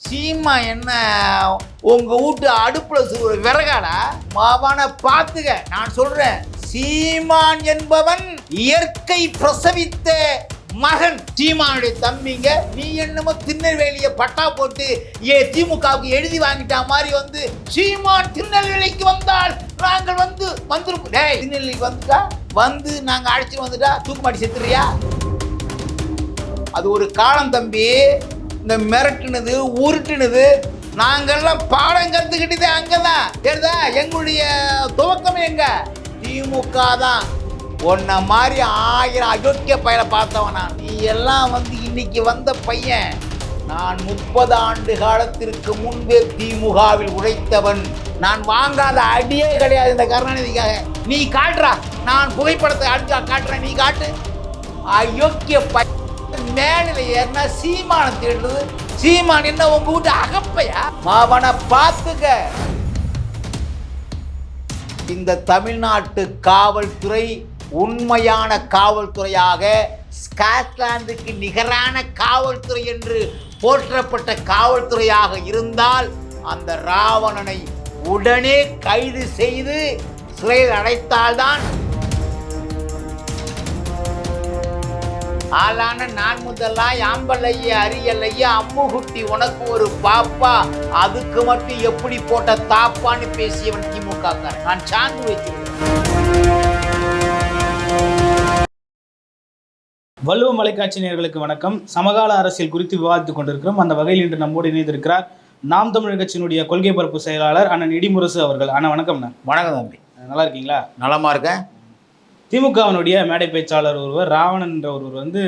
சீமா என்ன? உங்க வீட்டு அடுப்புல சுடுற விறகாடா? மாவான பாத்துக நான் சொல்றேன். சீமான் என்பவன் இயற்கை பிரசவித்த மகன். சீமானுடைய தம்பிங்க நீ என்னமோ திருநெல்வேலியை பட்டா போட்டு ஏ திமுகவுக்கு எழுதி வாங்கிட்டா மாதிரி வந்து சீமான் திருநெல்வேலிக்கு வந்தால் நாங்கள் வந்து வந்துருப்போம் டேய் திருநெல்வேலிக்கு வந்துட்டா? வந்து நாங்கள் அழைச்சிட்டு வந்துட்டா? தூக்குமாட்டி செத்துறியா அது ஒரு காலம் தம்பி. இந்த மிரட்டுனது உருட்டுனது நாங்கெல்லாம் பாடம் கற்றுக்கிட்டதே அங்கே தான் தெரியுதா எங்களுடைய துவக்கம் எங்க? திமுக தான். உன்னை மாதிரி ஆயிரம் அயோக்கிய பையனை பார்த்தவனா. நீ எல்லாம் வந்து இன்னைக்கு வந்த பையன். நான் முப்பது ஆண்டு காலத்திற்கு முன்பே திமுகவில் உழைத்தவன். நான் வாங்காத அடியே கிடையாது இந்த கருணாநிதிக்காக. நீ காட்டுறா. நான் புகைப்படத்தை அடிச்சா காட்டுறேன். நீ காட்டு. அயோக்கிய பை மேல ஏறினா சீமான தேடுறது சீமான் என்ன உங்க வீட்டு அகப்பையா? மாவனை பார்த்துக்க. இந்த தமிழ்நாட்டு காவல்துறை உண்மையான காவல்துறையாக ஸ்காட்லாந்துக்கு நிகரான காவல்துறை என்று போற்றப்பட்ட காவல்துறையாக இருந்தால் அந்த ராவணனை உடனே கைது செய்து சிறையில் அடைத்தால்தான் ஆளான நான் முதலா யாம்பலைய அரியலைய அம்முகுட்டி உனக்கு ஒரு பாப்பா. அதுக்கு மட்டும் எப்படி போட்ட தாப்பான்னு பேசியவன் திமுக. நான் சாந்து வச்சிருக்கேன் வள்ளுவ மலைக்காட்சி நேயர்களுக்கு வணக்கம். சமகால அரசியல் குறித்து விவாதித்துக் கொண்டிருக்கிறோம். அந்த வகையில் இன்று நம்மோடு இணைந்திருக்கிறார் நாம் தமிழர் கட்சியினுடைய கொள்கை பரப்பு செயலாளர் அண்ணன் இடிமுரசு அவர்கள். அண்ணா வணக்கம்ண்ணா வணக்கம் தம்பி. நல்லா இருக்கீங்களா? நலமா இருக்கேன். திமுகவினுடைய மேடை பேச்சாளர் ஒருவர் ராவணன் என்ற ஒருவர் வந்து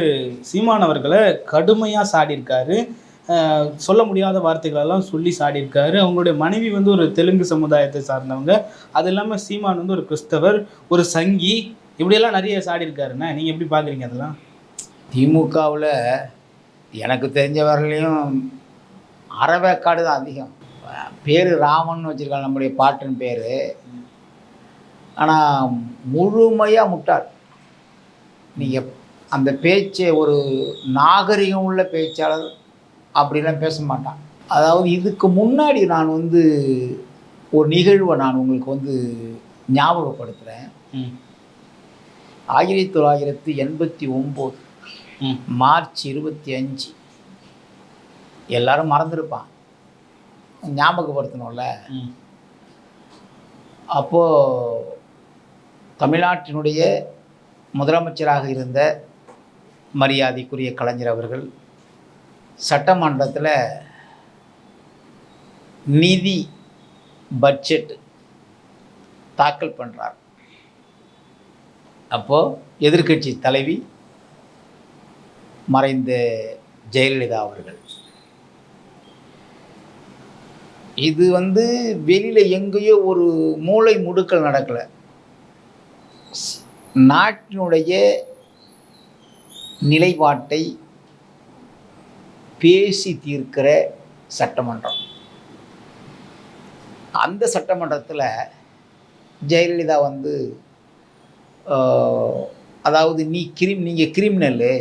சீமான் அவர்களை கடுமையாக சாடியிருக்காரு. சொல்ல முடியாத வார்த்தைகளெல்லாம் சொல்லி சாடியிருக்காரு. அவங்களுடைய மனைவி வந்து ஒரு தெலுங்கு சமுதாயத்தை சார்ந்தவங்க. அது இல்லாமல் சீமான் வந்து ஒரு கிறிஸ்தவர் ஒரு சங்கி. இப்படியெல்லாம் நிறைய சாடியிருக்காருண்ணா. நீங்கள் எப்படி பார்க்குறீங்க அதெல்லாம்? திமுகவில் எனக்கு தெரிஞ்ச வரலையும் அறவேக்காடு தான் அதிகம். பேர் ராமன் வச்சுருக்காங்க நம்முடைய பாட்டின் பேர். ஆனால் முழுமையாக முட்டாள். நீங்கள் அந்த பேச்சை ஒரு நாகரிகம் உள்ள பேச்சாளர் அப்படிலாம் பேச மாட்டான். அதாவது இதுக்கு முன்னாடி நான் வந்து ஒரு நிகழ்வை நான் உங்களுக்கு வந்து ஞாபகப்படுத்துகிறேன் ஆயிரத்தி தொள்ளாயிரத்தி எண்பத்தி ஒம்பது மார்ச் இருபத்தி அஞ்சு. எல்லாரும் மறந்துருப்பான். ஞாபகப்படுத்தணும்ல? அப்போது தமிழ்நாட்டினுடைய முதலமைச்சராக இருந்த மரியாதைக்குரிய கலைஞர் அவர்கள் சட்டமன்றத்தில் நிதி பட்ஜெட் தாக்கல் பண்ணுறார் அப்போது எதிர்க்கட்சி தலைவி மறைந்த ஜெயலலிதா அவர்கள். இது வந்து வெளியில் எங்கேயோ ஒரு மூளை முடுக்கல் நடக்கலை. நாட்டினுடைய நிலைப்பாட்டை பேசி தீர்க்கிற சட்டமன்றம். அந்த சட்டமன்றத்தில் ஜெயலலிதா வந்து அதாவது நீ கிரிம் நீங்கள் கிரிமினலு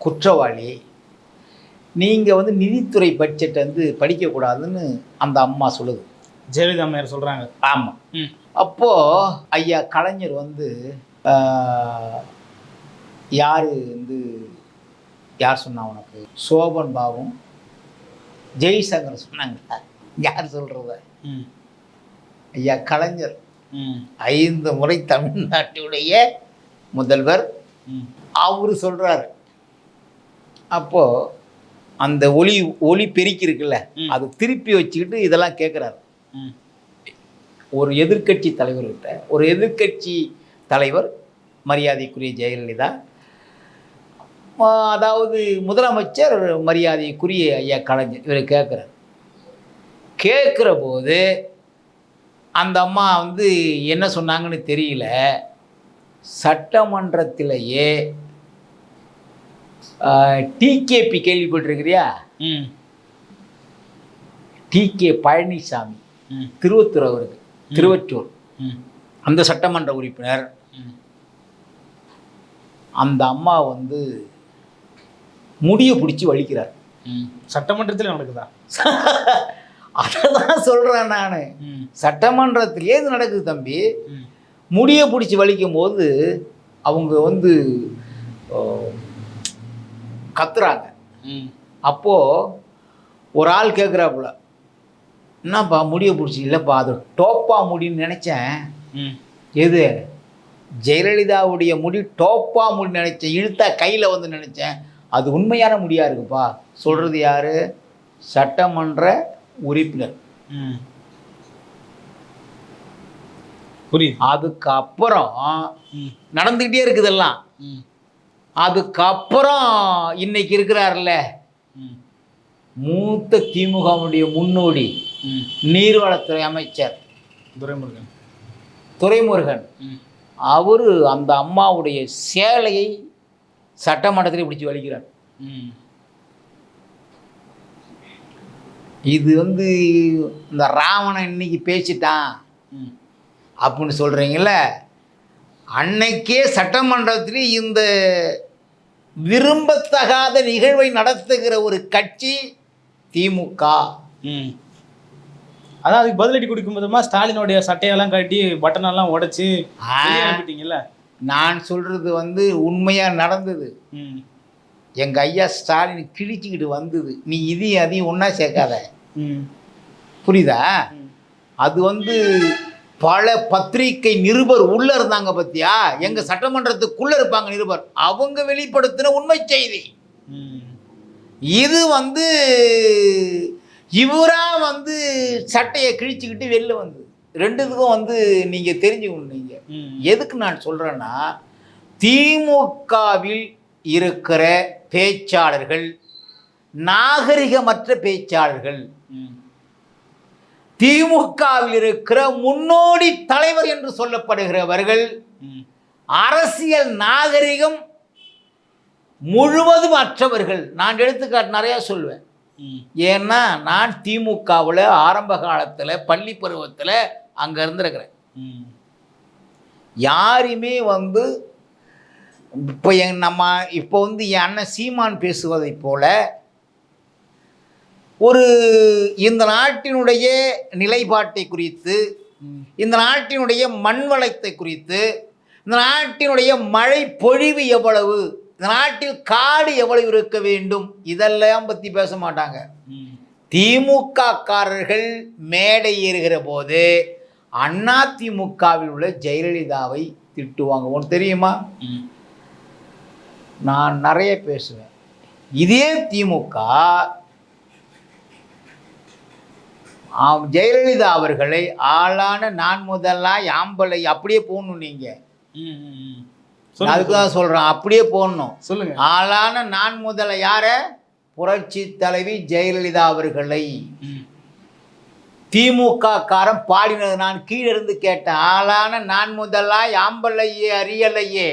குற்றவாளி நீங்கள் வந்து நிதித்துறை பட்ஜெட் வந்து படிக்கக்கூடாதுன்னு அந்த அம்மா சொல்லுது. ஜெயலலிதா அம்மையார் சொல்கிறாங்க ஆமாம் அப்போது ஐயா கலைஞர் வந்து யார் வந்து யார் சொன்னா உனக்கு? சோபன் பாபும் ஜெய்சங்கர் சொன்னாங்க. யார் சொல்கிறத ம். ஐயா கலைஞர். ம். ஐந்து முறை தமிழ்நாட்டுடைய முதல்வர். ம். அவர் சொல்கிறாரு அப்போது அந்த ஒளி ஒளி பெருக்கி இருக்குல்ல. அது திருப்பி வச்சுக்கிட்டு இதெல்லாம் கேட்குறாரு ம். ஒரு எதிர்க்கட்சி தலைவர்கிட்ட ஒரு எதிர்க்கட்சி தலைவர் மரியாதைக்குரிய ஜெயலலிதா அதாவது முதலமைச்சர் மரியாதைக்குரிய ஐயா கலைஞர் இவர் கேட்குறார் கேட்குற போது அந்த அம்மா வந்து என்ன சொன்னாங்கன்னு தெரியல. சட்டமன்றத்திலேயே டிகேபி கேள்விப்பட்டிருக்கிறியா? ம். டிகே பழனிசாமி திருவத்தூர் அவருக்கு. திருவற்றூர். அந்த சட்டமன்ற உறுப்பினர். அந்த அம்மா வந்து முடியை பிடிச்சி வலிக்கிறார். சட்டமன்றத்தில் நடக்குதா? அதை தான் சொல்கிறேன் நான் சட்டமன்றத்திலே இது நடக்குது தம்பி. முடியை பிடிச்சி வலிக்கும் போது அவங்க வந்து கத்துறாங்க. அப்போது ஒரு ஆள் கேட்குறாப்புல என்னப்பா முடியை பிடிச்சி? இல்லைப்பா அது டோப்பா முடின்னு நினச்சேன். ம். எது? ஜெயலலிதாவுடைய முடி டோப்பா முடி நினச்சேன். இழுத்தா கையில் வந்து நினச்சேன். அது உண்மையான முடியா இருக்குப்பா? சொல்கிறது யாரு? சட்டமன்ற உறுப்பினர். ம். புரியுது. அதுக்கப்புறம் நடந்துக்கிட்டே இருக்குதெல்லாம். ம். அதுக்கப்புறம் இன்னைக்கு இருக்கிறார்ல ம். மூத்த திமுகவுடைய முன்னோடி. நீர்வளத்துறை அமைச்சர் துரைமுருகன். துரைமுருகன். ம். அவர் அந்த அம்மாவுடைய சேலையை சட்டமன்றத்தில் பிடிச்சி வலிக்கிறார். ம். இது வந்து இந்த ராவணன் இன்னைக்கு பேசிட்டான். அப்படின்னு சொல்கிறீங்கள அன்னைக்கே சட்டமன்றத்தில் இந்த விரும்பத்தகாத நிகழ்வை நடத்துகிற ஒரு கட்சி திமுக. ம். அதான் அதுக்கு பதிலடி கொடுக்கும் விதமா ஸ்டாலினுடைய சட்டையெல்லாம் கட்டி பட்டனெல்லாம் உடைச்சு அனுப்பிட்டீங்கல்ல? நான் சொல்கிறது வந்து உண்மையாக நடந்தது. ம். எங்கள் ஐயா ஸ்டாலின் கிழிச்சிக்கிட்டு வந்தது. நீ இதையும் அதையும் ஒன்றா சேர்க்காத. ம். புரியுதா. அது வந்து பல பத்திரிகை நிருபர் உள்ள இருந்தாங்க பத்தியா? எங்க சட்டமன்றத்துக்குள்ள இருப்பாங்க நிருபர். அவங்க வெளிப்படுத்தின உண்மை செய்தி. இது வந்து இவரா வந்து சட்டையை கிழிச்சுக்கிட்டு வெளில வந்து ரெண்டுத்துக்கும் வந்து நீங்க தெரிஞ்சுக்கணும் நீங்க. ம். எதுக்கு நான் சொல்றேன்னா திமுகவில் இருக்கிற பேச்சாளர்கள் நாகரிகமற்ற பேச்சாளர்கள் திமுகவில் இருக்கிற முன்னோடி தலைவர் என்று சொல்லப்படுகிறவர்கள் அரசியல் நாகரிகம் முழுவதும் அற்றவர்கள். நான் எடுத்துக்காட்டு நிறையா சொல்லுவேன் ம் ஏன்னா நான் திமுகவில் ஆரம்ப காலத்தில் பள்ளி பருவத்தில் அங்கே இருந்திருக்கிறேன். யாருமே வந்து இப்போ என் நம்ம இப்போ வந்து என் அண்ணன் சீமான் பேசுவதைப் போல ஒரு இந்த நாட்டினுடைய நிலைப்பாட்டை குறித்து இந்த நாட்டினுடைய மண் வளத்தை குறித்து இந்த நாட்டினுடைய மழை பொழிவு எவ்வளவு நாட்டில் காடு எவ்வளவு இருக்க வேண்டும்? இதெல்லாம் பற்றி பேச மாட்டாங்க. ம். திமுக காரர்கள் மேடை ஏறுகிற போது அண்ணா திமுகவில் உள்ள ஜெயலலிதாவை திட்டுவாங்க உனக்கு தெரியுமா நான் நிறைய பேசுவேன். இதே திமுக ஜெயலலிதா அவர்களை ஆளான நான் முதலா யாம்பலை அப்படியே போடணும் நீங்க. ம் ம் ம். நான் அதுக்கு தான் சொல்றேன் அப்படியே போடணும். சொல்லுங்க. ஆளான நான் முதல்ல யார? புரட்சி தலைவி ஜெயலலிதா அவர்களை. திமுக காரன் பாடினது நான் கீழிருந்து கேட்டேன் ஆளான நான் முதலா யாம்பலையே அறியலையே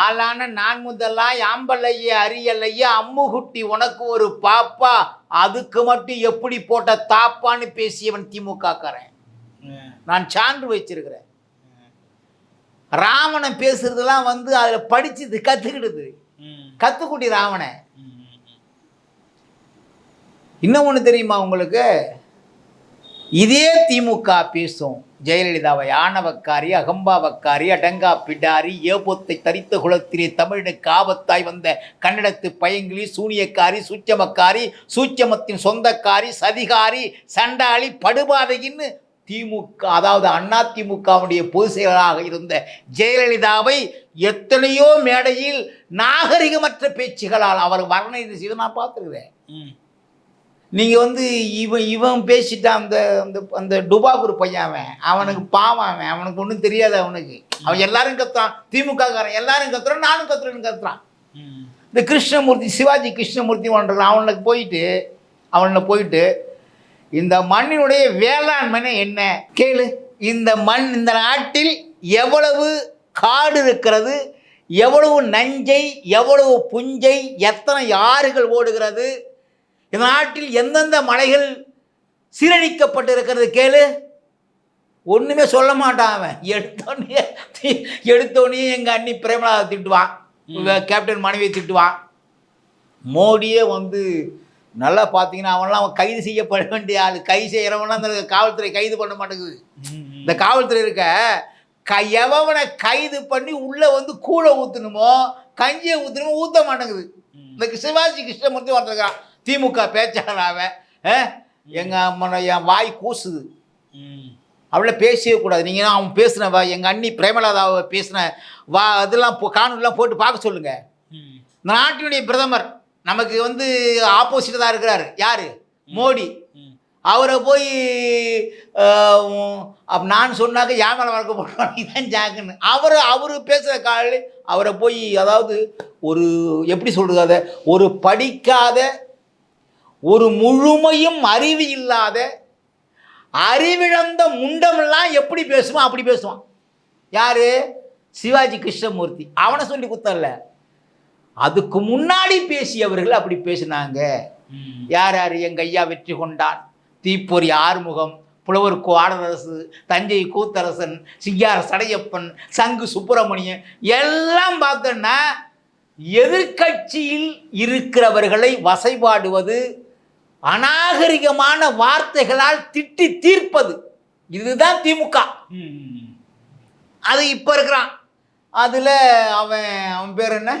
ஆளான நான் முதலா யாம்பலையே அறியலையே அம்முகுட்டி உனக்கு ஒரு பாப்பா. அதுக்கு மட்டும் எப்படி போட்ட தாப்பான்னு பேசியவன் திமுக காரன் நான் சான்று வச்சிருக்கிறேன். ராவணன் பேசுறதெல்லாம் வந்து அதில் படிச்சது கற்றுக்கிடுது ம். கத்துக்குட்டி ராவணன் இன்னும் ஒன்று தெரியுமா உங்களுக்கு? இதே திமுக பேசும். ஜெயலலிதாவை ஆணவக்காரி அகம்பாவக்காரி அடங்கா பிடாரி ஏபொத்தை தரித்த குலத்திலே தமிழனுக்கு ஆபத்தாய் வந்த கன்னடத்து பயங்கிலி சூனியக்காரி சூச்சமக்காரி சூச்சமத்தின் சொந்தக்காரி சதிகாரி சண்டாளி படுபாதையின்னு திமுக அதாவது அண்ணா திமுகவுடைய பொதுச் செயலராக இருந்த ஜெயலலிதாவை எத்தனையோ மேடையில் நாகரிகமற்ற பேச்சுகளால் அவர் வர்ணனை செய்து நான் பார்த்துருக்கிறேன். நீங்கள் வந்து இவன் இவன் பேசிட்டான் அந்த அந்த அந்த டுபாகூர் பையன் அவன் அவனுக்கு பாவம் அவன் அவனுக்கு ஒன்றும் தெரியாது அவனுக்கு. அவன் எல்லாரும் கத்துறான் திமுக காரன் எல்லாரும் கத்துறான் நானும் கத்துறேன்னு கத்துறான். இந்த கிருஷ்ணமூர்த்தி சிவாஜி கிருஷ்ணமூர்த்தி ஒன்றான் அவனுக்கு போயிட்டு அவனை போயிட்டு இந்த மண்ணினுடைய வேளாண்மை என்ன? கேளு. இந்த மண் இந்த நாட்டில் எவ்வளவு காடு இருக்கிறது? எவ்வளவு நஞ்சை எவ்வளவு புஞ்சை எத்தனை ஆறுகள் ஓடுகிறது? இந்த நாட்டில் எந்தெந்த மலைகள் சீரழிக்கப்பட்டிருக்கிறது கேளு. ஒன்றுமே சொல்ல மாட்டான் அவன். எடுத்தோடனே எடுத்தோடனே எங்கள் அண்ணி பிரேமலா திட்டுவான். கேப்டன் மனைவியை திட்டுவான். மோடியே வந்து நல்லா பார்த்தீங்கன்னா அவன்லாம் அவன் கைது செய்யப்பட வேண்டிய ஆள். கைது செய்கிறவன்லாம் இந்த காவல்துறை கைது பண்ண மாட்டேங்குது. இந்த காவல்துறை இருக்க க எவனை கைது பண்ணி உள்ளே வந்து கூழை ஊற்றணுமோ கஞ்சியை ஊற்றணுமோ ஊற்ற மாட்டேங்குது. இந்த சிவாஜி கிருஷ்ணமூர்த்தி வந்திருக்கான் திமுக பேச்சாளராக எங்கள் அம்மனை என் வாய் கூசுது. அவளை பேசவே கூடாது. நீங்கள் அவன் பேசின வா எங்கள் அண்ணி பிரேமலாதாவை பேசின வா அதெல்லாம் காணொலிலாம் போட்டு பார்க்க சொல்லுங்கள் இந்த நாட்டினுடைய பிரதமர் நமக்கு வந்து ஆப்போசிட்டாக தான் இருக்கிறாரு. யார்? மோடி. அவரை போய் நான் சொன்னாக்க யாமலை வழக்க போட்டோம் இதான் ஜாக்குன்னு. அவர் அவர் பேசுகிற காலையில் அவரை போய் அதாவது ஒரு எப்படி சொல்கிறது அதை? ஒரு படிக்காத ஒரு முழுமையும் அறிவு இல்லாத அறிவிழந்த முண்டமெல்லாம் எப்படி பேசுவான்? அப்படி பேசுவான். யாரு? சிவாஜி கிருஷ்ணமூர்த்தி. அவனை சொல்லி குத்தல்ல. அதுக்கு முன்னாடி பேசியவர்கள் அப்படி பேசினாங்க. யார் யார் எங்க ஐயா வெற்றி கொண்டான்? தீப்பொறி ஆறுமுகம் புலவர் கோ ஆடரசு தஞ்சை கூத்தரசன் சிங்கார சடையப்பன் சங்கு சுப்பிரமணியன் எல்லாம் பார்த்தோன்னா எதிர்க்கட்சியில் இருக்கிறவர்களை வசைபாடுவது அநாகரிகமான வார்த்தைகளால் திட்டி தீர்ப்பது. இதுதான் திமுக. அது இப்போ இருக்கிறான். அதில் அவன் அவன் பேர் என்ன?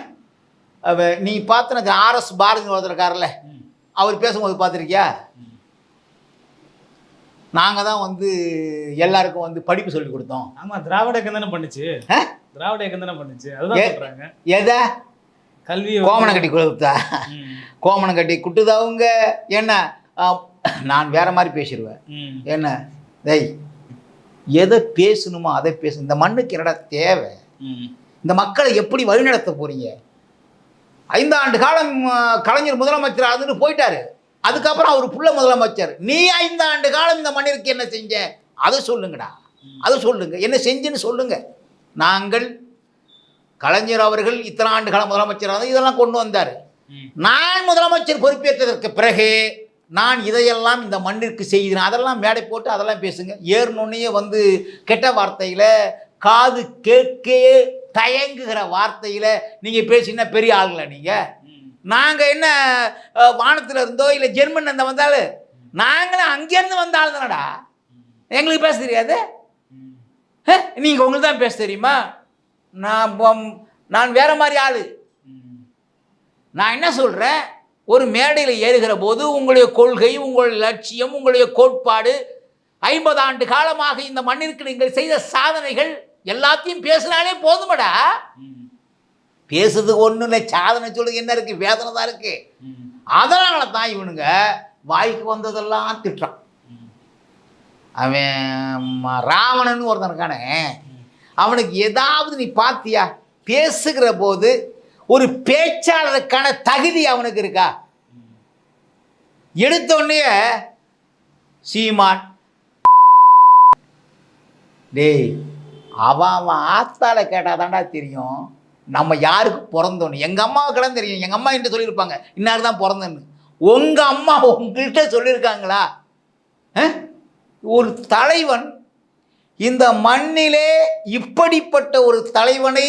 நீ பார்த்தின ஆர்எஸ் பாரதி ஒருத்தர் இருக்கார்ல அவர் பேசும்போது பார்த்துருக்கியா நாங்கள் தான் வந்து எல்லாருக்கும் வந்து படிப்பு சொல்லி கொடுத்தோம். ஆமா திராவிட இயக்கம் தானே பண்ணுச்சு? திராவிட இயக்கம் தானே பண்ணுச்சு. அதுதான் சொல்றாங்க. எதை? கல்வி கோமணம் கட்டி கொடுத்தா. கோமணம் கட்டி குட்டுதவங்க என்ன? நான் வேற மாதிரி பேசிடுவேன் என்ன? டேய் எதை பேசணுமோ அதை பேசு. இந்த மண்ணுக்கு என்னடா தேவை? இந்த மக்களை எப்படி வழிநடத்த போறீங்க? ஐந்தாண்டு காலம் கலைஞர் முதலமைச்சர் அதுன்னு போயிட்டாரு. அதுக்கப்புறம் அவர் புள்ள முதலமைச்சர். நீ ஐந்தாண்டு காலம் இந்த மண்ணிற்கு என்ன செஞ்ச? அதை சொல்லுங்கடா. அதை சொல்லுங்க. என்ன செஞ்சுன்னு சொல்லுங்க. நாங்கள் கலைஞர் அவர்கள் இத்தனை ஆண்டு காலம் முதலமைச்சராக இதெல்லாம் கொண்டு வந்தார். நான் முதலமைச்சர் பொறுப்பேற்றதற்கு பிறகு நான் இதையெல்லாம் இந்த மண்ணிற்கு செய்கிறேன். அதெல்லாம் மேடை போட்டு அதெல்லாம் பேசுங்க. ஏறினொன்னையே வந்து கெட்ட வார்த்தையில் காது கேட்கே தயங்குகிற வார்த்தையில் நீங்கள் பேசினா பெரிய ஆளுங்களா நீங்கள் நாங்கள் என்ன வானத்தில் இருந்தோ இல்லை ஜெர்மன் அந்த வந்தாலும் நாங்களும் அங்கேருந்து வந்த ஆள் தானடா? எங்களுக்கு பேச தெரியாது? நீங்கள் உங்களுக்கு தான் பேச தெரியுமா? நான் நான் வேற மாதிரி ஆள். நான் என்ன சொல்கிறேன் ஒரு மேடையில் ஏறுகிற போது உங்களுடைய கொள்கை உங்களுடைய லட்சியம் உங்களுடைய கோட்பாடு ஐம்பது ஆண்டு காலமாக இந்த மண்ணிற்கு நீங்கள் செய்த சாதனைகள் எல்லாத்தையும் பேசினாலே போதுமடா. பேசுறதுக்கு ஒன்றும் இல்லை சாதனை சொல்லுங்க என்ன இருக்குது வேதனை தான் இருக்குது அதனால தான் இவனுங்க வாய்க்கு வந்ததெல்லாம் திட்டுறான். அவன் ராவணன் ஒருத்தன் இருக்கானே அவனுக்கு ஏதாவது நீ பார்த்தியா பேசுகிற போது ஒரு பேச்சாளருக்கான தகுதி அவனுக்கு இருக்கா? எடுத்த உடனே சீமான் டேய் அவன் அவன் ஆத்தால தாண்டா தெரியும். நம்ம யாருக்கு பிறந்தோன்னு? எங்கள் அம்மாவுக்கெல்லாம் தெரியும். எங்கள் அம்மா என்கிட்ட சொல்லியிருப்பாங்க. இன்னார் தான் பிறந்தேன்னு. உங்கள் அம்மா உங்கள்கிட்ட சொல்லியிருக்காங்களா? ஒரு தலைவன் இந்த மண்ணிலே இப்படிப்பட்ட ஒரு தலைவனை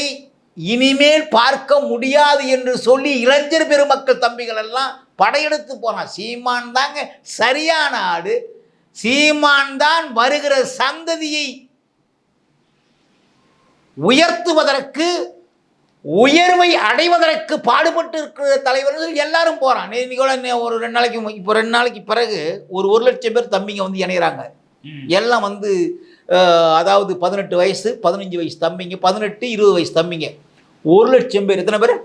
இனிமேல் பார்க்க முடியாது என்று சொல்லி இளைஞர் பெருமக்கள் தம்பிகள் எல்லாம் படையெடுத்து போனான். சீமான் தாங்க சரியான ஆடு சீமான் தான் வருகிற சந்ததியை உயர்த்துவதற்கு உயர்வை அடைவதற்கு பாடுபட்டு இருக்கிற தலைவர்கள் எல்லாரும் போகிறான் நீ கூட ஒரு ரெண்டு நாளைக்கு இப்போ ரெண்டு நாளைக்கு பிறகு ஒரு ஒரு லட்சம் பேர் தம்பிங்க வந்து இணைகிறாங்க எல்லாம் வந்து அதாவது பதினெட்டு வயசு பதினஞ்சு வயசு தம்பிங்க பதினெட்டு இருபது வயசு தம்பிங்க. ஒரு லட்சம் பேர். எத்தனை பேர்?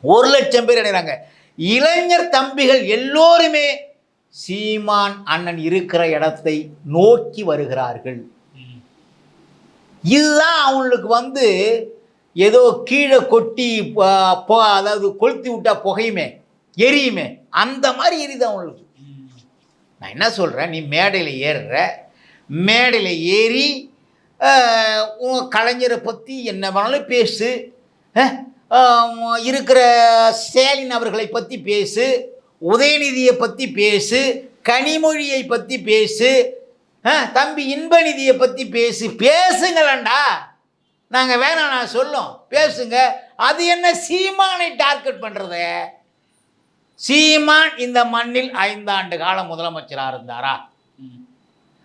ஒரு லட்சம் பேர் இணைகிறாங்க இளைஞர் தம்பிகள் எல்லோருமே சீமான் அண்ணன் இருக்கிற இடத்தை நோக்கி வருகிறார்கள். இதுதான் அவங்களுக்கு வந்து ஏதோ கீழே கொட்டி ப- அதாவது கொளுத்தி விட்டா புகையுமே எரியுமே. அந்த மாதிரி எரியுது அவங்களுக்கு. நான் என்ன சொல்கிறேன் நீ மேடையில் ஏறுற. மேடையில் ஏறி உன் கலைஞரை பற்றி என்ன வேணாலும் பேசு. இருக்கிற ஸ்டாலின் அவர்களை பற்றி பேசு. உதயநிதியை பற்றி பேசு. கனிமொழியை பற்றி பேசு. தம்பி தம்பி இன்பநிதியை பற்றி பேசு. பேசுங்களண்டா. நாங்கள் வேணாம் நான் சொல்லும். பேசுங்க. அது என்ன சீமானை டார்கெட் பண்ணுறது சீமான் இந்த மண்ணில் ஐந்தாண்டு காலம் முதலமைச்சராக இருந்தாரா?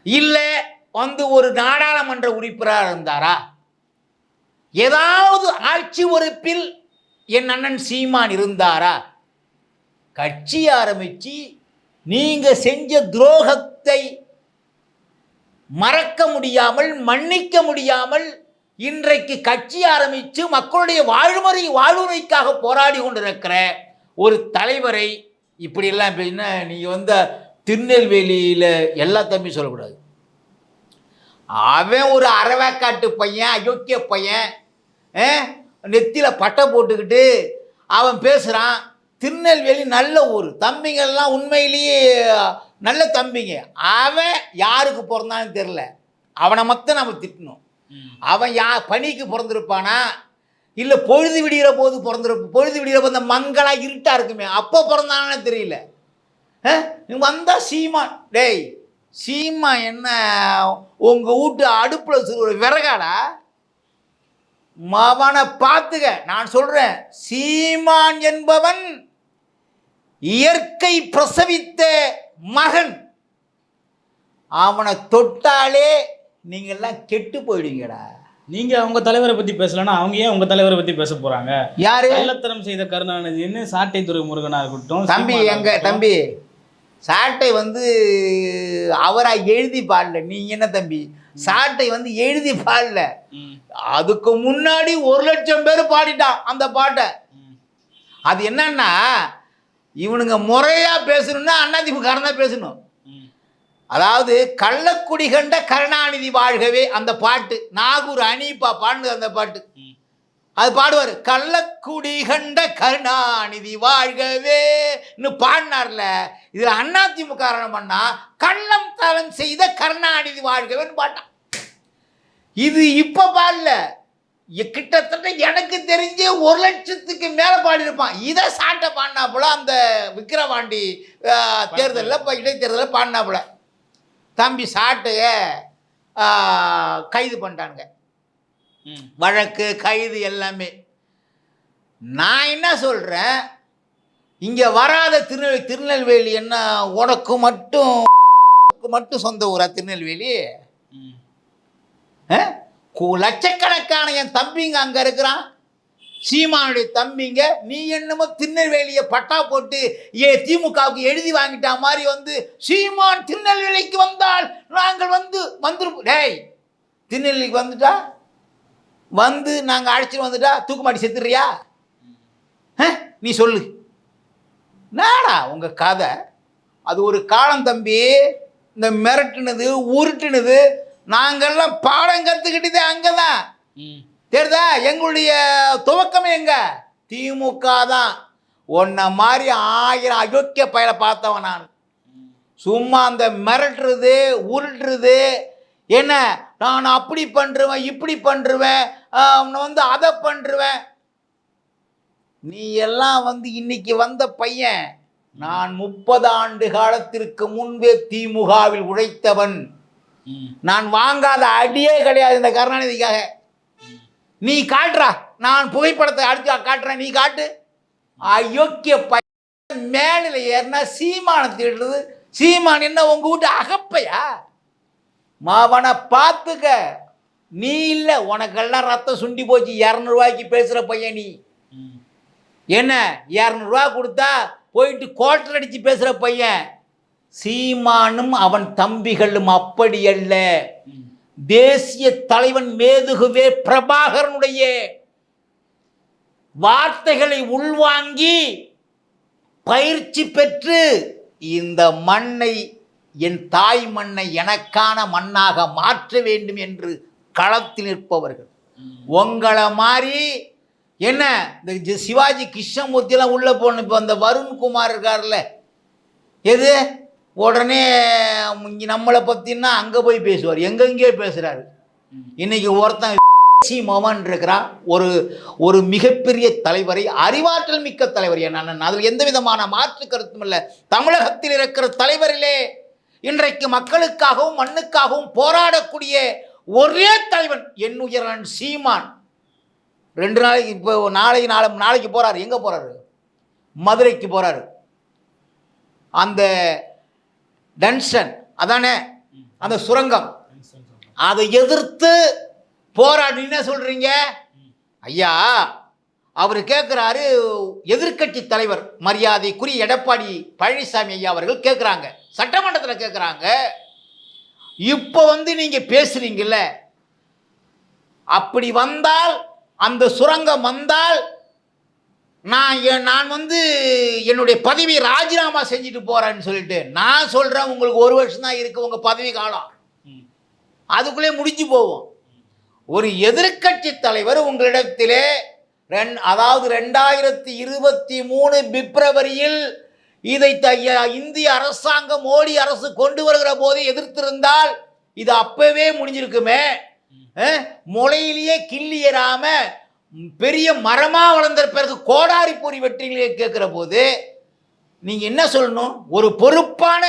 இல்லை வந்து ஒரு நாடாளுமன்ற உறுப்பினராக இருந்தாரா? ஏதாவது ஆட்சி உறுப்பில் என் அண்ணன் சீமான் இருந்தாரா? கட்சி ஆரம்பித்து நீங்கள் செஞ்ச துரோகத்தை மறக்க முடியாமல் மன்னிக்க முடியாமல் இன்றைக்கு கட்சி ஆரம்பித்து மக்களுடைய வாழ்முறை வாழ்வுரைக்காக போராடி கொண்டிருக்கிற ஒரு தலைவரை இப்படியெல்லாம் பேசினா நீங்கள் வந்து திருநெல்வேலியில் எல்லா தம்பி சொல்லக்கூடாது. அவன் ஒரு அறவேக்காட்டு பையன் அயோக்கிய பையன் நெத்தியில் பட்டை போட்டுக்கிட்டு அவன் பேசுகிறான் திருநெல்வேலி நல்ல ஊர். தம்பிங்கெல்லாம் உண்மையிலேயே நல்ல தம்பிங்க. அவன் யாருக்கு பிறந்தான்னு தெரில அவனை மட்டும் நம்ம திட்டணும். அவன் யா பனிக்கு பிறந்திருப்பானா? இல்லை பொழுது விடிகிற போது பிறந்திருப்ப பொழுது விடிகிற போது இந்த மங்களா இருட்டா இருக்குமே. அப்போ பிறந்தானே தெரியல. வந்தா சீமான் டேய் சீமா என்ன உங்க வீட்டு அடுப்புல சுடுற விறகாடா? மவனை பார்த்துக்க. நான் சொல்றேன். சீமான் என்பவன் இயற்கை பிரசவித்த மகன். அவனை தொட்டாலே நீங்கெல்லாம் கெட்டு போயிடுவீங்கடா. நீங்க அவங்க தலைவரை பத்தி பேசலன்னா அவங்க ஏன் உங்க தலைவரை பத்தி பேச போறாங்க? யாரு? கள்ளத்தனம் செய்த கருணாநிதினு சாட்டை துறை முருகனா இருக்கட்டும் தம்பி எங்க. தம்பி சாட்டை வந்து அவரா எழுதி பாடல. நீ என்ன தம்பி? சாட்டை வந்து எழுதி பாடல. அதுக்கு முன்னாடி ஒரு லட்சம் பேர் பாடிட்டான் அந்த பாட்டை. அது என்னன்னா இவனுங்க முறையாக பேசணும்னா அதிமுக தான் பேசணும். அதாவது கள்ளக்குடி கண்ட கருணாநிதி வாழ்கவே அந்த பாட்டு. நாகூர் அணிப்பா பாடுனது அந்த பாட்டு. அது பாடுவார். கள்ளக்குடி கண்ட கருணாநிதி வாழ்கவேன்னு பாடினார்ல. இது அதிமுக காரணம் பண்ணா கள்ளம் தரம் செய்த கருணாநிதி வாழ்கவேன்னு பாட்டான். இது இப்போ பாடல. கிட்டத்தட்ட எனக்கு தெரிஞ்சு ஒரு லட்சத்துக்கு மேல பாடியிருப்பான். இதை சாட்டை பாடினாப்புல அந்த விக்கிரவாண்டி தேர்தல்ல இப்போ இடைத்தேர்தலில் பாடினாப்புல தம்பி சாட்டைய கைது பண்ணிட்டானுங்க. வழக்கு கைது எல்லாமே. நான் என்ன சொல்கிறேன் இங்கே வராத திருநெல்வேலி திருநெல்வேலி என்ன உனக்கு மட்டும் மட்டும் சொந்த ஊரா திருநெல்வேலி. ஆ? கு- லட்சக்கணக்கான என் தம்பிங்க அங்கே இருக்கிறான். சீமானுடைய தம்பிங்க நீ என்னமோ திருநெல்வேலியை பட்டா போட்டு ஏ திமுகவுக்கு எழுதி வாங்கிட்டா மாதிரி வந்து சீமான் திருநெல்வேலிக்கு வந்தால் நாங்கள் வந்து வந்துருப்போம் டேய் திருநெல்வேலிக்கு வந்துட்டா? வந்து நாங்கள் அழைச்சிட்டு வந்துட்டா? தூக்குமாட்டி செத்துறியா ஆ? நீ சொல்லு. நாடா உங்கள் கதை? அது ஒரு காலம் தம்பி. இந்த மிரட்டுனது உருட்டுனது நாங்கள்லாம் பாடம் கற்றுக்கிட்டதே அங்கே தான். தெரியுதா? எங்களுடைய துவக்கமே எங்க? திமுக தான். உன்னை மாதிரி ஆயிரம் அயோக்கிய பயலை பார்த்தவன் நான். சும்மா அந்த மிரட்டுறது உருட்டுறது. என்ன? நான் அப்படி பண்ணுருவேன் இப்படி பண்ணுருவேன் அவனை வந்து அதை பண்ணுருவேன் நீ எல்லாம் வந்து இன்னைக்கு வந்த பையன். நான் முப்பது ஆண்டு காலத்திற்கு முன்பே திமுகவில் உழைத்தவன். நான் வாங்காத அடியே கிடையாது இந்த கருணாநிதிக்காக. நீ காட்டுறா. நான் புகைப்படத்தை அடிச்சு காட்டுறேன். நீ காட்டு. அயோக்கிய பையன் மேலில் ஏறினா சீமானை தேடுறது சீமான் என்ன உங்க வீட்டு அகப்பையா? மாவனை பார்த்துக்க. நீ இல்லை. உனக்கெல்லாம் ரத்தம் சுண்டி போச்சு. இரநூறுவாய்க்கு பேசுகிற பையன் நீ. என்ன? இரநூறுவா கொடுத்தா போயிட்டு கோட்டர் அடித்து பேசுகிற பையன். சீமானும் அவன் தம்பிகளும் அப்படி அல்ல தேசிய தலைவன் மேதுகுவே பிரபாகரனுடைய வார்த்தைகளை உள்வாங்கி பயிற்சி பெற்று இந்த மண்ணை என் தாய் மண்ணை எனக்கான மண்ணாக மாற்ற வேண்டும் என்று களத்தில் நிற்பவர்கள். உங்களை மாதிரி என்ன இந்த ஜி- சிவாஜி கிருஷ்ணமூர்த்திலாம் உள்ளே போன இப்போ அந்த வருண்குமார் இருக்கார்ல எது? உடனே இங்கே நம்மளை பற்றினா அங்கே போய் பேசுவார். எங்கெங்கேயோ பேசுகிறாரு இன்னைக்கு ஒருத்தன் சி மோகன் ஒரு ஒரு மிகப்பெரிய தலைவரை அறிவாற்றல் மிக்க தலைவர். என்ன அதில் எந்த விதமான மாற்று கருத்தும் இல்லை. தமிழகத்தில் இருக்கிற தலைவரிலே இன்றைக்கு மக்களுக்காகவும் மண்ணுக்காகவும் போராடக்கூடிய ஒரே தலைவன் என் உயரன் சீமான். ரெண்டு நாளைக்கு இப்போ நாளைக்கு நாளை நாளைக்கு போகிறாரு எங்கே போகிறாரு மதுரைக்கு போகிறாரு அந்த டன்சன். அதானே? அந்த சுரங்கம். அதை எதிர்த்து போராடி என்ன சொல்றீங்க ஐயா அவர் கேட்குறாரு எதிர்க்கட்சி தலைவர் மரியாதைக்குரிய எடப்பாடி பழனிசாமி ஐயா அவர்கள் கேட்குறாங்க சட்டமன்றத்தில் கேட்குறாங்க இப்போ வந்து நீங்கள் பேசுறீங்கல்ல? அப்படி வந்தால் அந்த சுரங்கம் வந்தால் நான் நான் வந்து என்னுடைய பதவியை ராஜினாமா செஞ்சுட்டு போறேன்னு சொல்லிட்டு நான் சொல்றேன் உங்களுக்கு ஒரு வருஷம் தான் இருக்கு உங்க பதவி காலம். அதுக்குள்ளே முடிஞ்சு போவோம். ஒரு எதிர்க்கட்சி தலைவர் உங்களிடத்திலே ரெண் அதாவது ரெண்டாயிரத்தி இருபத்தி மூணு பிப்ரவரியில் இதை இந்திய அரசாங்கம் மோடி அரசு கொண்டு வருகிற போது எதிர்த்திருந்தால் இது அப்பவே முடிஞ்சிருக்குமே. முளையிலேயே கிள்ளியராம ம், பெரிய மரமா வளர்ந்த பிறகு கோடாரி பொறி வெற்றிகளே கேட்கிற போது நீங்க என்ன சொல்லணும்? ஒரு பொறுப்பான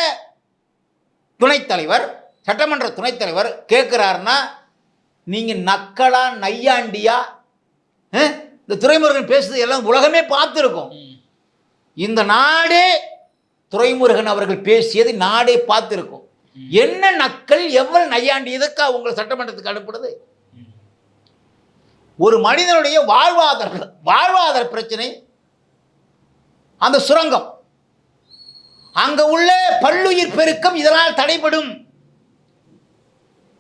துணைத் தலைவர் சட்டமன்ற துணைத் தலைவர் கேட்குறாருன்னா நீங்கள் நக்கலா நையாண்டியா? இந்த துரைமுருகன் பேசுறது எல்லாம் உலகமே பார்த்துருக்கோம். இந்த நாடே துரைமுருகன் அவர்கள் பேசியது நாடே பார்த்துருக்கும். என்ன நக்கல் எவ்வளவு நையாண்டி எதுக்கா உங்களை சட்டமன்றத்துக்கு அனுப்புறது? ஒரு மனிதனுடைய வாழ்வாதார வாழ்வாதார பிரச்சனை அந்த சுரங்கம். அங்க உள்ள பல்லுயிர் பெருக்கம் இதனால் தடைபடும்.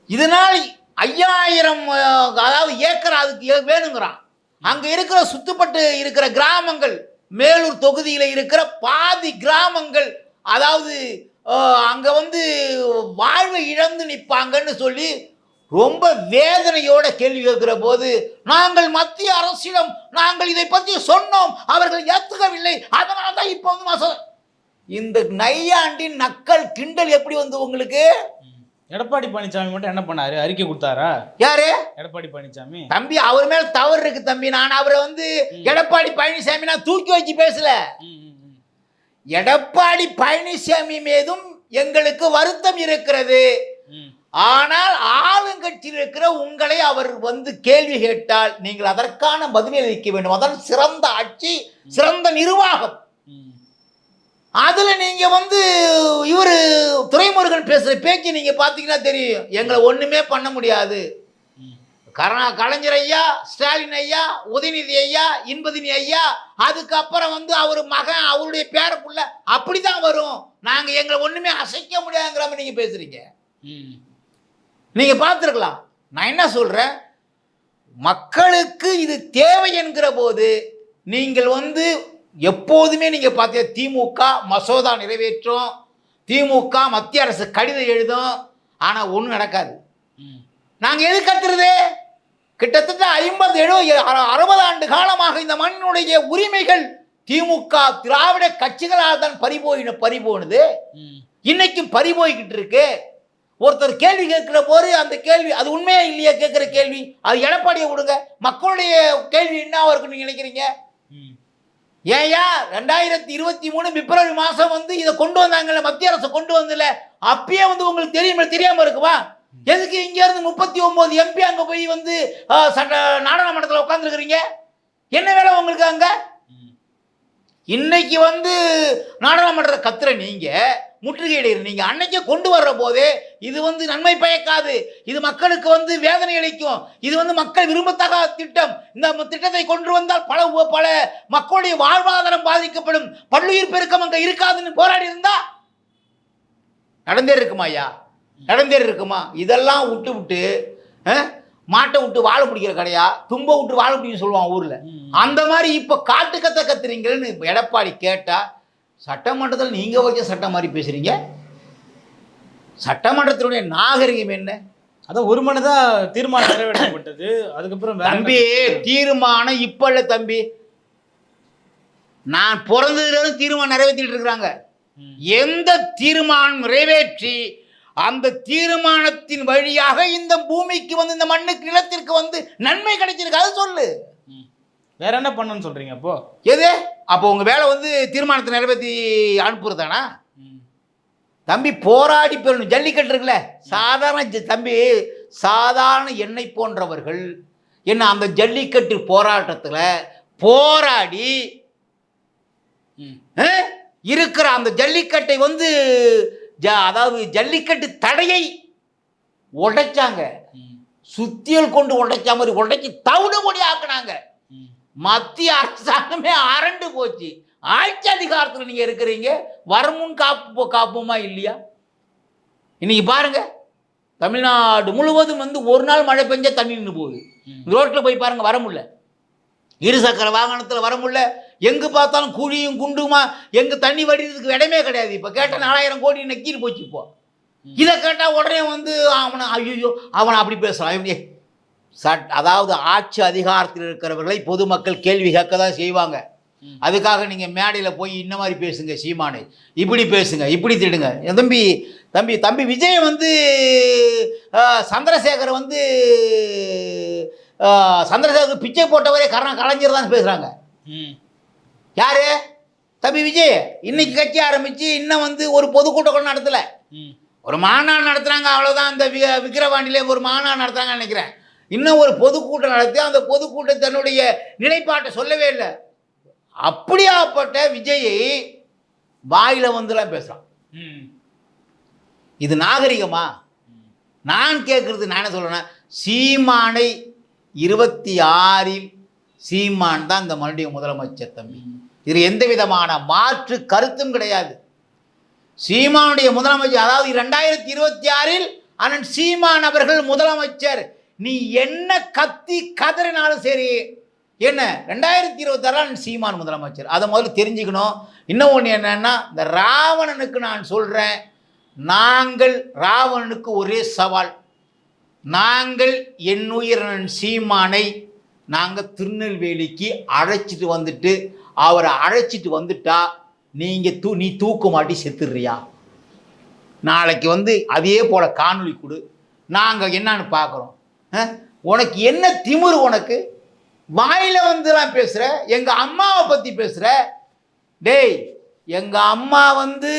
இதனால் ஐயாயிரம் அதாவது ஏக்கர் அதுக்கு ஏ- வேணுங்கிறான். அங்க இருக்கிற சுத்துப்பட்டு இருக்கிற கிராமங்கள் மேலூர் தொகுதியில் இருக்கிற பாதி கிராமங்கள் அதாவது அங்கே அங்க வந்து வாழ்வை இழந்து நிற்பாங்கன்னு சொல்லி ரொம்ப வேதனையோட கேள்வி கேட்கிற போது நாங்கள் மத்திய அரசிடம் நாங்கள் இதை பற்றி சொன்னோம் அவர்கள் ஏத்துக்கவில்லை அதனால தான் இப்போ வந்து இந்த நையாண்டின் நக்கல் கிண்டல் எப்படி வந்து உங்களுக்கு? எடப்பாடி பழனிசாமி மட்டும் என்ன பண்ணாரு? அறிக்கை கொடுத்தாரா? யாரு? எடப்பாடி பழனிசாமி தம்பி அவர் மேல தவறு இருக்கு தம்பி. நான் அவரை வந்து எடப்பாடி பழனிசாமி நான் தூக்கி வச்சு பேசல. எடப்பாடி பழனிசாமி மீதும் எங்களுக்கு வருத்தம் இருக்கிறது. ஆனால் ஆளுங்கட்சியில் இருக்கிற உங்களை அவர் வந்து கேள்வி கேட்டால் நீங்கள் அதற்கான பதிலளிக்க வேண்டும். அதான் சிறந்த ஆட்சி சிறந்த நிர்வாகம். அதில் அதுல நீங்க வந்து இவர் துறைமுருகன் பேசுற பேச்சு நீங்க பாத்தீங்கன்னா தெரியும். எங்களை ஒண்ணுமே பண்ண முடியாது. கரணா கலைஞர் ஐயா ஸ்டாலின் ஐயா உதயநிதி ஐயா இன்பதினி ஐயா அதுக்கப்புறம் வந்து அவர் மகன் அவருடைய பேர புள்ள அப்படிதான் வரும். நாங்க எங்களை ஒண்ணுமே அசைக்க முடியாதுங்கிற மாதிரி நீங்க பேசுறீங்க. ம். நீங்க பார்த்துருக்கலாம் நான் என்ன சொல்றேன் மக்களுக்கு இது தேவை என்கிற போது நீங்கள் வந்து எப்போதுமே நீங்க பார்த்தீங்க திமுக மசோதா நிறைவேற்றும் திமுக மத்திய அரசு கடிதம் எழுதும் ஆனா ஒன்றும் நடக்காது ம். நாங்க எது கத்துறது கிட்டத்தட்ட ஐம்பது எழுபது அறுபது ஆண்டு காலமாக இந்த மண்ணுடைய உரிமைகள் திமுக திராவிட கட்சிகளால் தான் பறிபோயின பறிபோனது. இன்னைக்கும் பறிபோய்கிட்டு இருக்கு ஒருத்தர் கேள்வி கேட்கிற போது அந்த கேள்வி அது உண்மையா இல்லையா கேட்கிற கேள்வி அது எடப்பாடியை விடுங்க. மக்களுடைய கேள்வி என்ன இருக்குன்னு நீங்க நினைக்கிறீங்க. ஏயா ரெண்டாயிரத்தி இருபத்தி மூணு பிப்ரவரி மாசம் வந்து இதை கொண்டு வந்தாங்கல்ல மத்திய அரசு கொண்டு வந்தல அப்பயே வந்து உங்களுக்கு தெரியுமா தெரியாம இருக்குமா? எதுக்கு இங்க இருந்து முப்பத்தி ஒன்பது எம்பி அங்க போய் வந்து சட்ட நாடாளுமன்றத்தில் உட்காந்துருக்கிறீங்க என்ன வேலை உங்களுக்கு அங்க. இன்னைக்கு வந்து நாடாளுமன்றத்தை கத்துற நீங்க முற்றுகையிடுற நீங்க அன்னைக்கே கொண்டு வர்ற போதே இது வந்து நன்மை பயக்காது. இது மக்களுக்கு வந்து வேதனை அளிக்கும். இது வந்து மக்கள் விரும்பத்தகாத திட்டம். இந்த திட்டத்தை கொண்டு வந்தால் பல பல மக்களுடைய வாழ்வாதாரம் பாதிக்கப்படும். பல்லுயிர் பெருக்கம் அங்க இருக்காதுன்னு போராடி இருந்தா நடந்தே இருக்குமா ஐயா? நடந்தே இருக்குமா? இதெல்லாம் விட்டு விட்டு மாட்டை விட்டு வாழ பிடிக்கிற கடையா? தும்ப விட்டு வாழ பிடிக்கும் சொல்லுவான் ஊர்ல. அந்த மாதிரி இப்ப காட்டு கத்த கத்துறீங்கன்னு எடப்பாடி கேட்டா சட்டமன்றத்தில் நீங்க வச்ச சட்டம் மாதிரி பேசுறீங்க. சட்டமன்றத்தினுடைய நாகரிகம் என்ன? அதான் ஒரு மனதா தீர்மானம் நிறைவேற்றப்பட்டது. அதுக்கப்புறம் தம்பி தீர்மானம் இப்ப இல்ல தம்பி. நான் பிறந்ததுல இருந்து தீர்மானம் நிறைவேற்றிட்டு இருக்கிறாங்க. எந்த தீர்மானம் நிறைவேற்றி அந்த தீர்மானத்தின் வழியாக இந்த பூமிக்கு வந்து இந்த மண்ணுக்கு நிலத்திற்கு வந்து நன்மை கிடைச்சிருக்கு. அதை சொல்லு. வேற என்ன பண்ணணும்னு சொல்றீங்க அப்போ? எது? அப்போ உங்க வேலை வந்து தீர்மானத்தை நிறைவேற்றி அனுப்புறதானா. தம்பி போராடி பெறணும். ஜல்லிக்கட்டு இருக்குல்ல? சாதாரண தம்பி சாதாரண என்னை போன்றவர்கள் என்ன அந்த ஜல்லிக்கட்டு போராட்டத்தில் போராடி இருக்கிற அந்த ஜல்லிக்கட்டை வந்து ஜ அதாவது ஜல்லிக்கட்டு தடையை உடைச்சாங்க. சுத்தியல் கொண்டு உடைச்ச மாதிரி உடைச்சி தவிடுபடி ஆக்குனாங்க. ம். மத்திய அரசாங்கமே அரண்டு போச்சு. ஆட்சி அதிகாரத்தில் நீங்க இருக்கிறீங்க. வருமுன் காப்பு காப்புமா இல்லையா? இன்னைக்கு பாருங்க. தமிழ்நாடு முழுவதும் வந்து ஒரு நாள் மழை பெஞ்சா தண்ணி நின்று போகுது. ரோட்டில் போய் பாருங்க வர முடியல. இருசக்கர வாகனத்தில் வர முடியல. எங்கே பார்த்தாலும் குழியும் குண்டுமா எங்கே தண்ணி வடிறதுக்கு இடமே கிடையாது. இப்போ கேட்டால் நாலாயிரம் கோடி நக்கிட்டு போச்சு இப்போ. இதை கேட்டால் உடனே வந்து அவனை ஐயோ அவனை அப்படி பேசுகிறான் சட் அதாவது ஆட்சி அதிகாரத்தில் இருக்கிறவர்களை பொதுமக்கள் கேள்வி கேட்க தான் செய்வாங்க. அதுக்காக நீங்கள் மேடையில் போய் இந்த மாதிரி பேசுங்க சீமானு. இப்படி பேசுங்க இப்படி திடுங்க. என் தம்பி தம்பி தம்பி விஜய் வந்து சந்திரசேகர் வந்து சந்திரசேகர் பிச்சை போட்டவரே கரண கலைஞர் தான் பேசுகிறாங்க ம். யாரு? தம்பி விஜய். இன்னைக்கு கட்சி ஆரம்பித்து இன்னும் வந்து ஒரு பொதுக்கூட்டம் கூட நடத்தலை. ஒரு மாநாடு நடத்துகிறாங்க அவ்வளோதான் அந்த வி விக்கிரவாண்டியில ஒரு மாநாடு நடத்துகிறாங்கன்னு நினைக்கிறேன். இன்னும் ஒரு பொதுக்கூட்டம் நடத்தி அந்த பொதுக்கூட்டம் தன்னுடைய நிலைப்பாட்டை சொல்லவே இல்லை. அப்படியாப்பட்ட விஜயை வாயில வந்துலாம் பேசுகிறான். இது நாகரிகமா? நான் கேட்குறது நான் என்ன சொல்றேன்னா சீமானை இருபத்தி ஆறில் சீமான் தான் இந்த மறுபடியும் முதலமைச்சர் தம்பி. இதில் எந்த விதமான மாற்று கருத்தும் கிடையாது. சீமானுடைய முதலமைச்சர் அதாவது ரெண்டாயிரத்தி இருபத்தி ஆறில் அண்ணன் சீமான் அவர்கள் முதலமைச்சர். நீ என்ன கத்தி கதறினாலும் சரி என்ன? ரெண்டாயிரத்தி இருபத்தாறில் சீமான் முதலமைச்சர். அதை முதல்ல தெரிஞ்சுக்கணும். இன்னும் ஒன்று என்னன்னா இந்த ராவணனுக்கு நான் சொல்கிறேன் நாங்கள் ராவணனுக்கு ஒரே சவால். நாங்கள் என்னுயிரன் சீமானை நாங்கள் திருநெல்வேலிக்கு அழைச்சிட்டு வந்துட்டு அவரை அழைச்சிட்டு வந்துட்டா நீங்கள் தூ நீ தூக்கமாட்டி செத்துடுறியா? நாளைக்கு வந்து அதே போல் காணொளி கொடு. நாங்கள் என்னன்னு பார்க்குறோம். உனக்கு என்ன திமிரு உனக்கு? வாயில் வந்துலாம் பேசுகிற எங்கள் அம்மாவை பற்றி பேசுகிற டேய் எங்கள் அம்மா வந்து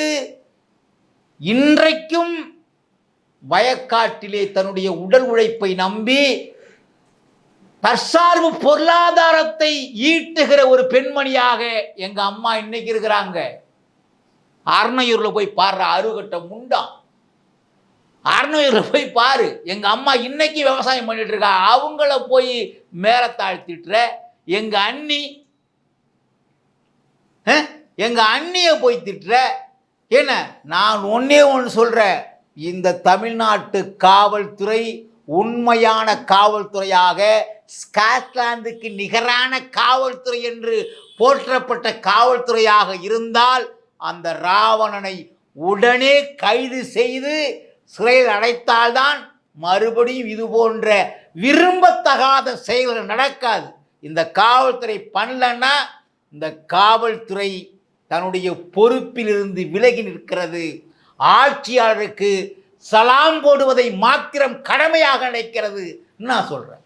இன்றைக்கும் வயக்காட்டிலே தன்னுடைய உடல் உழைப்பை நம்பி தற்சார்பு பொருளாதாரத்தை ஈட்டுகிற ஒரு பெண்மணியாக எங்க அம்மா இன்னைக்கு இருக்கிறாங்க. அருணையூர்ல போய் பாடுற அருகட்ட முண்டா. அருணையூர்ல போய் பாரு. எங்கள் அம்மா இன்னைக்கு விவசாயம் பண்ணிட்டு இருக்கா. அவங்கள போய் மேல தாழ்த்திட்டுற. எங்கள் அண்ணி எங்கள் அண்ணியை போய் திட்டுற. என்ன? நான் ஒன்றே ஒன்று சொல்கிறேன் இந்த தமிழ்நாட்டு காவல்துறை உண்மையான காவல்துறையாக ஸ்காட்லாந்துக்கு நிகரான காவல்துறை என்று போற்றப்பட்ட காவல்துறையாக இருந்தால் அந்த ராவணனை உடனே கைது செய்து சிறையில் அடைத்தால்தான் மறுபடியும் இது போன்ற விரும்பத்தகாத செயல்கள் நடக்காது. இந்த காவல்துறை பண்ணலன்னா இந்த காவல்துறை தன்னுடைய பொறுப்பிலிருந்து விலகி நிற்கிறது. ஆட்சியாளருக்கு சலாம் போடுவதை மாத்திரம் கடமையாக நினைக்கிறது. நான் சொல்கிறேன்